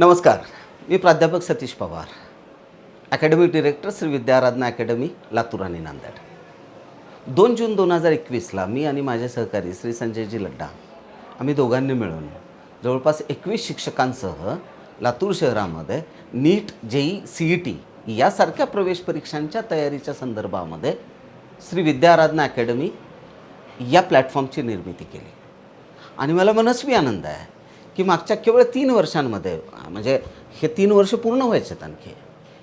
नमस्कार मी प्राध्यापक Satish Pawar academic director Shri Vidyaradhana academy Latur आणि नांदेड. दोन जून दोन हजार एकवीसला मी आणि माझे सहकारी श्री संजयजी लड्डा आम्ही दोघांनी मिळून जवळपास एकवीस शिक्षकांसह लातूर शहरामध्ये NEET JEE C E T यासारख्या प्रवेश परीक्षांच्या तयारीच्या संदर्भामध्ये श्री विद्याराधना अकॅडमी या प्लॅटफॉर्मची निर्मिती केली. आणि मला मनस्वी आनंद आहे की मागच्या केवळ तीन वर्षांमध्ये म्हणजे हे तीन वर्ष पूर्ण व्हायचे आहेत आणखी.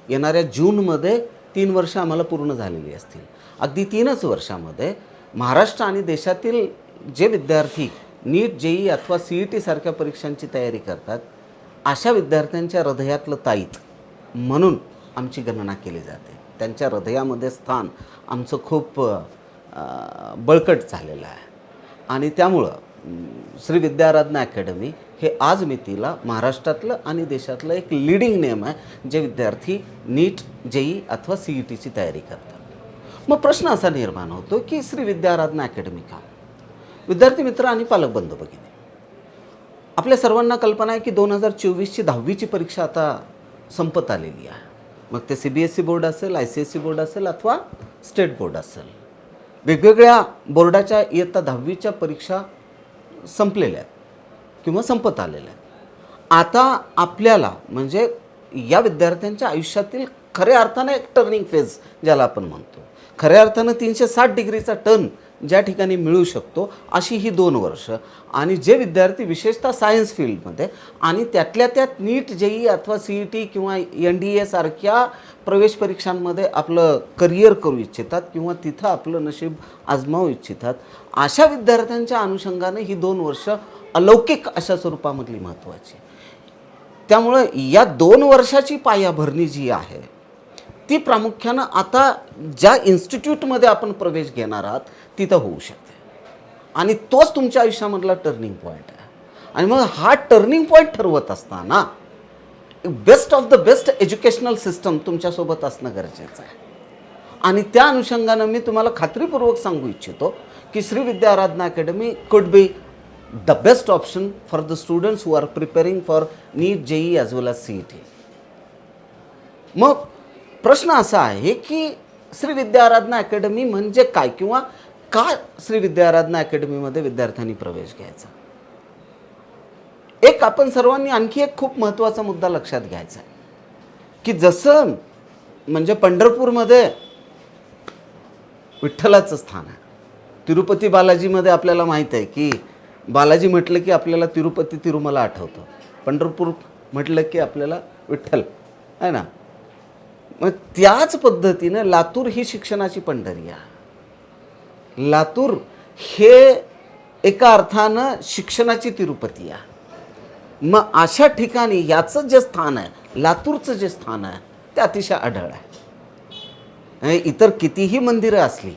येणाऱ्या जूनमध्ये तीन वर्ष आम्हाला पूर्ण झालेली असतील. अगदी तीनच वर्षामध्ये महाराष्ट्र आणि देशातील जे विद्यार्थी नीट जेई अथवा सी ई टीसारख्या परीक्षांची तयारी करतात अशा विद्यार्थ्यांच्या हृदयातलं ताईत म्हणून आमची गणना केली जाते. त्यांच्या हृदयामध्ये स्थान आमचं खूप बळकट झालेलं आहे. आणि त्यामुळं श्री विद्याराधना अकॅडमी हे आज मितीला महाराष्ट्रातलं आणि देशातलं एक लिडिंग नेम आहे जे विद्यार्थी नीट जेई अथवा सी ई टीची तयारी करतात. मग प्रश्न असा निर्माण होतो की श्री विद्याराधना अकॅडमी का? विद्यार्थी मित्र आणि पालक बंधू बघितले आपल्या सर्वांना कल्पना आहे की दोन हजार चोवीसची दहावीची परीक्षा आता संपत आलेली आहे. मग ते C B S C board असेल I C S C board असेल अथवा स्टेट बोर्ड असेल. वेगवेगळ्या बोर्डाच्या इयत्ता दहावीच्या परीक्षा संपलेल्या आहेत. किंवा संपत आलेलं आहे. आता आपल्याला म्हणजे या विद्यार्थ्यांच्या आयुष्यातील खऱ्या अर्थानं एक टर्निंग फेज ज्याला आपण म्हणतो. खऱ्या अर्थानं तीनशे साठ डिग्रीचा टर्न ज्या ठिकाणी मिळू शकतो अशी ही दोन वर्ष. आणि जे विद्यार्थी विशेषतः सायन्स फील्डमध्ये आणि त्यातल्या त्यात नीट जेई अथवा सी ई टी किंवा एन डी एसारख्या प्रवेश परीक्षांमध्ये आपलं करिअर करू इच्छितात किंवा तिथं आपलं नशीब आजमावू इच्छितात अशा विद्यार्थ्यांच्या अनुषंगाने ही दोन वर्ष अलौकिक अशा स्वरूपामधली महत्त्वाची. त्यामुळं या दोन वर्षाची पायाभरणी जी आहे ती प्रामुख्यानं आता ज्या इन्स्टिट्यूटमध्ये आपण प्रवेश घेणार आहात तिथं होऊ शकते. आणि तोच तुमच्या आयुष्यामधला टर्निंग पॉईंट आहे. आणि मग हा टर्निंग पॉईंट ठरवत असताना best of the best educational system तुमच्यासोबत असणं गरजेचं आहे. आणि त्या अनुषंगानं मी तुम्हाला खात्रीपूर्वक सांगू इच्छितो की Shri Vidya Aradhana academy could be the best option for the students who are preparing for NEET JEE as well as C E T मग प्रश्न असा आहे की श्री विद्याराधना अकॅडमी म्हणजे काय किंवा का श्री विद्याराधना अकॅडमीमध्ये विद्यार्थ्यांनी प्रवेश घ्यायचा? एक आपण सर्वांनी आणखी एक खूप महत्त्वाचा मुद्दा लक्षात घ्यायचा आहे. की जसं म्हणजे पंढरपूरमध्ये विठ्ठलाचं स्थान आहे. तिरुपती बालाजीमध्ये आपल्याला माहीत आहे की बालाजी म्हटलं की आपल्याला तिरुपती तिरुमला आठवतं. पंढरपूर म्हटलं की आपल्याला विठ्ठल आहे ना? मग त्याच पद्धतीनं लातूर ही शिक्षणाची पंढरी आहे. लातूर हे एका अर्थानं शिक्षणाची तिरुपती आहे. मग अशा ठिकाणी याचं जे स्थान आहे लातूरचं जे स्थान आहे ते अतिशय आढळ आहे. इतर कितीही मंदिरं असली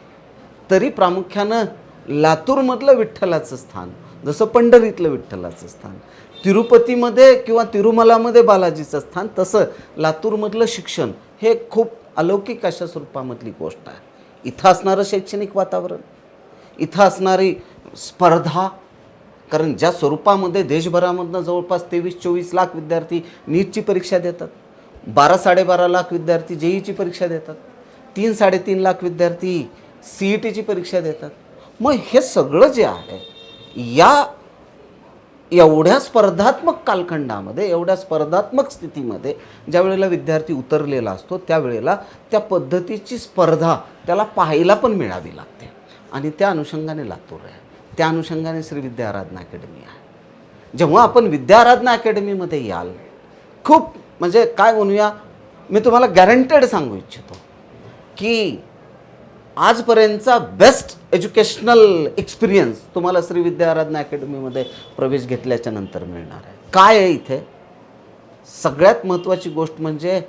तरी प्रामुख्यानं लातूरमधलं विठ्ठलाचं स्थान जसं पंढरीतलं विठ्ठलाचं स्थान तिरुपतीमध्ये किंवा तिरुमलामध्ये बालाजीचं स्थान तसं लातूरमधलं शिक्षण हे खूप अलौकिक अशा स्वरूपामधली गोष्ट आहे. इथं असणारं शैक्षणिक वातावरण इथं असणारी स्पर्धा कारण ज्या स्वरूपामध्ये देशभरामधनं जवळपास तेवीस चोवीस लाख विद्यार्थी नीटची परीक्षा देतात बारा साडेबारा लाख विद्यार्थी जेईची परीक्षा देतात तीन साडेतीन लाख विद्यार्थी सी ई टीची परीक्षा देतात. मग हे सगळं जे आहे या एवढ्या स्पर्धात्मक कालखंडामध्ये एवढ्या स्पर्धात्मक स्थितीमध्ये ज्या वेळेला विद्यार्थी उतरलेला असतो त्यावेळेला त्या पद्धतीची स्पर्धा त्याला पाहायला पण मिळावी लागते. आणि त्या अनुषंगाने लातूर आहे. त्या अनुषंगाने श्री विद्याराधना अकॅडमी आहे. जेव्हा आपण विद्याराधना अकॅडमीमध्ये याल खूप म्हणजे काय म्हणूया मी तुम्हाला गॅरंटेड सांगू इच्छितो की आजपर्यंतचा बेस्ट एज्युकेशनल एक्सपिरियन्स तुम्हाला श्री विद्याराधना अकॅडमीमध्ये प्रवेश घेतल्याच्या नंतर मिळणार आहे. काय आहे इथे? सगळ्यात महत्त्वाची गोष्ट म्हणजे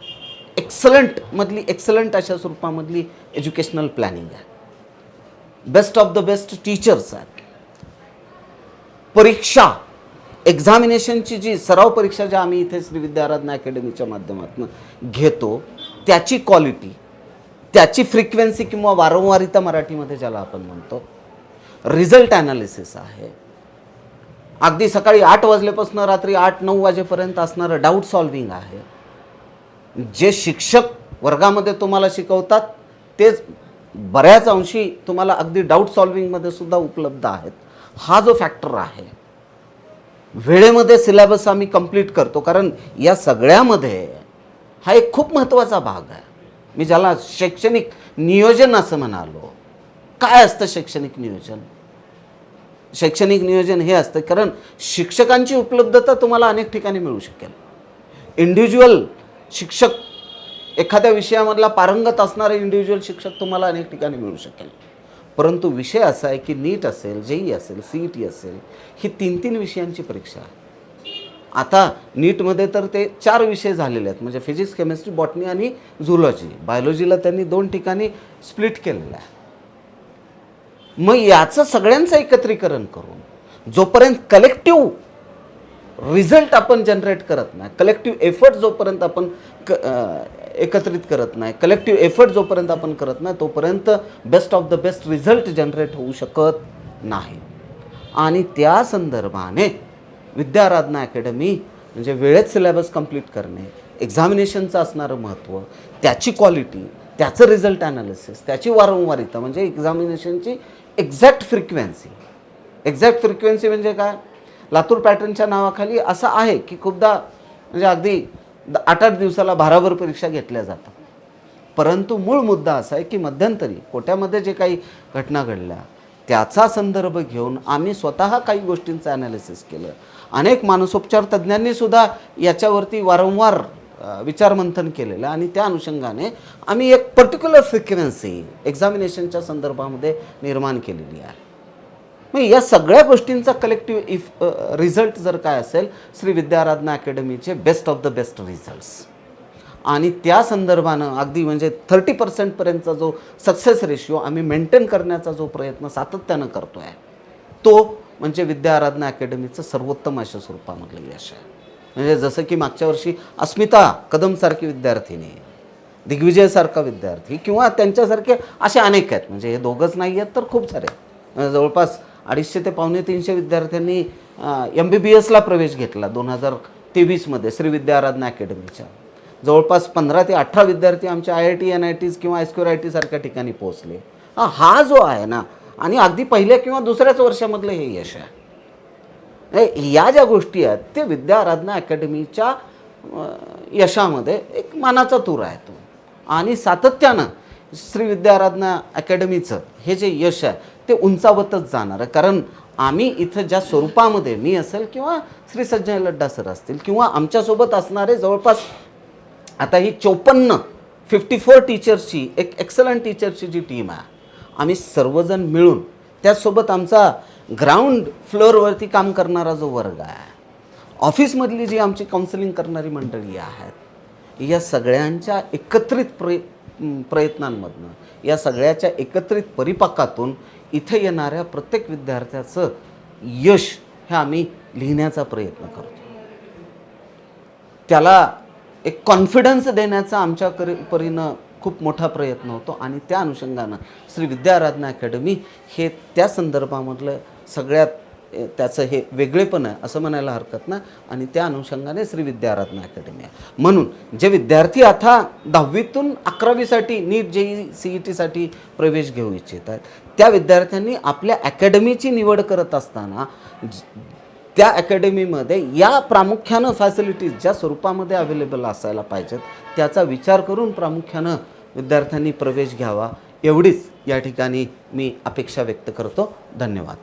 एक्सलंटमधली एक्सलंट अशा स्वरूपामधली एज्युकेशनल प्लॅनिंग आहे. Best of the best teachers आहेत परीक्षा एक्झामिनेशनची जी सराव परीक्षा ज्या आम्ही इथे श्री विद्याराधना अकॅडमीच्या माध्यमातून घेतो त्याची क्वालिटी त्याची फ्रिक्वेन्सी किंवा वारंवारिता मराठीमध्ये ज्याला आपण म्हणतो रिझल्ट ॲनालिसिस आहे. अगदी सकाळी आठ वाजल्यापासून रात्री आठ नऊ वाजेपर्यंत असणारं डाऊट सॉल्विंग आहे. जे शिक्षक वर्गामध्ये तुम्हाला शिकवतात तेच बऱ्याच अंशी तुम्हाला अगदी डाऊट सॉल्विंगमध्ये सुद्धा उपलब्ध आहेत. हा जो फॅक्टर आहे वेळेमध्ये सिलेबस आम्ही कंप्लीट करतो. कारण या सगळ्यामध्ये हा एक खूप महत्त्वाचा भाग आहे. मी ज्याला शैक्षणिक नियोजन असं म्हणालो. काय असतं शैक्षणिक नियोजन? शैक्षणिक नियोजन हे असतं कारण शिक्षकांची उपलब्धता तुम्हाला अनेक ठिकाणी मिळू शकेल. इंडिव्हिज्युअल शिक्षक एखाद्या विषयामधला पारंगत असणारे इंडिव्हिज्युअल शिक्षक तुम्हाला अनेक ठिकाणी मिळू शकेल. परंतु विषय असा आहे की नीट असेल जेई असेल सी ई टी असेल ही तीन तीन विषयांची परीक्षा आहे. आता नीटमध्ये तर ते चार विषय झालेले आहेत. म्हणजे फिजिक्स केमिस्ट्री बॉटनी आणि झुलॉजी बायोलॉजीला त्यांनी दोन ठिकाणी स्प्लिट केलेलं आहे. मग याचं सगळ्यांचं एकत्रीकरण करून जोपर्यंत कलेक्टिव्ह रिझल्ट आपण जनरेट करत नाही कलेक्टिव्ह एफर्ट जोपर्यंत आपण क एकत्रित करत नाही कलेक्टिव्ह एफर्ट जोपर्यंत आपण करत नाही तोपर्यंत best of the best result generate होऊ शकत नाही. आणि त्या संदर्भाने विद्याराधना अकॅडमी म्हणजे वेळेत सिलेबस कंप्लीट करणे एक्झामिनेशनचं असणारं महत्त्व त्याची क्वालिटी त्याचं रिझल्ट ॲनालिसिस त्याची वारंवारिता म्हणजे एक्झामिनेशनची एक्झॅक्ट फ्रिक्वेन्सी. एक्झॅक्ट फ्रिक्वेन्सी म्हणजे काय? लातूर पॅटर्नच्या नावाखाली असं आहे की खूपदा म्हणजे अगदी द- आठ आठ दिवसाला भाराभर परीक्षा घेतल्या जातात. परंतु मूळ मुद्दा असा आहे की मध्यंतरी कोट्यामध्ये जे काही घटना घडल्या त्याचा संदर्भ घेऊन आम्ही स्वतः काही गोष्टींचं ॲनालिसिस केलं. अनेक मानसोपचार तज्ज्ञांनी सुद्धा याच्यावरती वारंवार विचारमंथन केलेलं आणि त्या अनुषंगाने आम्ही एक पर्टिक्युलर फ्रिक्वेन्सी एक्झामिनेशनच्या संदर्भामध्ये निर्माण केलेली आहे. मग या सगळ्या गोष्टींचा कलेक्टिव्ह इफ रिझल्ट जर काय असेल Shri Vidyaradhana अकॅडमीचे best of the best results आणि त्या संदर्भानं अगदी म्हणजे थर्टी पर्सेंटपर्यंतचा जो सक्सेस रेशिओ आम्ही मेंटेन करण्याचा जो प्रयत्न सातत्यानं करतो आहे तो म्हणजे विद्याराधना अकॅडमीचं सर्वोत्तम अशा स्वरूपामधलं यश आहे. म्हणजे जसं की मागच्या वर्षी अस्मिता कदमसारखी विद्यार्थिनी दिग्विजयसारखा विद्यार्थी किंवा त्यांच्यासारखे असे अनेक आहेत. म्हणजे हे दोघंच नाही आहेत तर खूप सारे आहेत. जवळपास अडीचशे ते पावणे तीनशे विद्यार्थ्यांनी एम बी बी एसला प्रवेश घेतला दोन हजार तेवीसमध्ये श्री विद्याराधना अकॅडमीच्या. जवळपास पंधरा ते अठरा विद्यार्थी आमच्या I I T N I Ts किंवा एस्क्युअर आय टी सारख्या ठिकाणी पोहोचले. हा जो आहे ना आणि अगदी पहिल्या किंवा दुसऱ्याच वर्षामधलं हे यश आहे. या ज्या गोष्टी आहेत ते विद्याराधना अकॅडमीच्या यशामध्ये एक मानाचा तूर आहे तो. आणि सातत्यानं श्री विद्याराधना अकॅडमीचं हे जे यश आहे ते उंचावतच जाणार आहे. कारण आम्ही इथं ज्या स्वरूपामध्ये मी असेल किंवा श्री सज्जय लड्डा सर असतील किंवा आमच्यासोबत असणारे जवळपास आता ही चोपन्न फिफ्टी फोर टीचर्सची एक एक्सलंट टीचरची जी टीम आहे आम्ही सर्वजण मिळून त्याचसोबत आमचा ग्राउंड फ्लोअरवरती काम करणारा जो वर्ग आहे ऑफिसमधली जी आमची काउन्सिलिंग करणारी मंडळी आहेत या सगळ्यांच्या एकत्रित प्रय प्रयत्नांमधनं या सगळ्याच्या एकत्रित परिपाकातून इथे येणाऱ्या प्रत्येक विद्यार्थ्याचं यश हे आम्ही लिहिण्याचा प्रयत्न करतो. त्याला एक कॉन्फिडन्स देण्याचा आमच्या करी परीनं खूप मोठा प्रयत्न होतो आणि त्या अनुषंगानं श्री विद्याराधना अकॅडमी हे त्या संदर्भामधलं सगळ्यात त्याचं हे वेगळेपण आहे असं म्हणायला हरकत नाही आणि त्या अनुषंगाने श्री विद्याराधना अकॅडमी आहे. म्हणून जे विद्यार्थी आता दहावीतून अकरावीसाठी नीट जे ई सी ई टीसाठी प्रवेश घेऊ इच्छित आहेत त्या विद्यार्थ्यांनी आपल्या अकॅडमीची निवड करत असताना ज- त्या अकॅडमीमध्ये या प्रामुख्यानं फॅसिलिटीज ज्या स्वरूपामध्ये अवेलेबल असायला पाहिजेत त्याचा विचार करून प्रामुख्यानं विद्यार्थ्यांनी प्रवेश घ्यावा. एवढीच या ठिकाणी मी अपेक्षा व्यक्त करतो. धन्यवाद.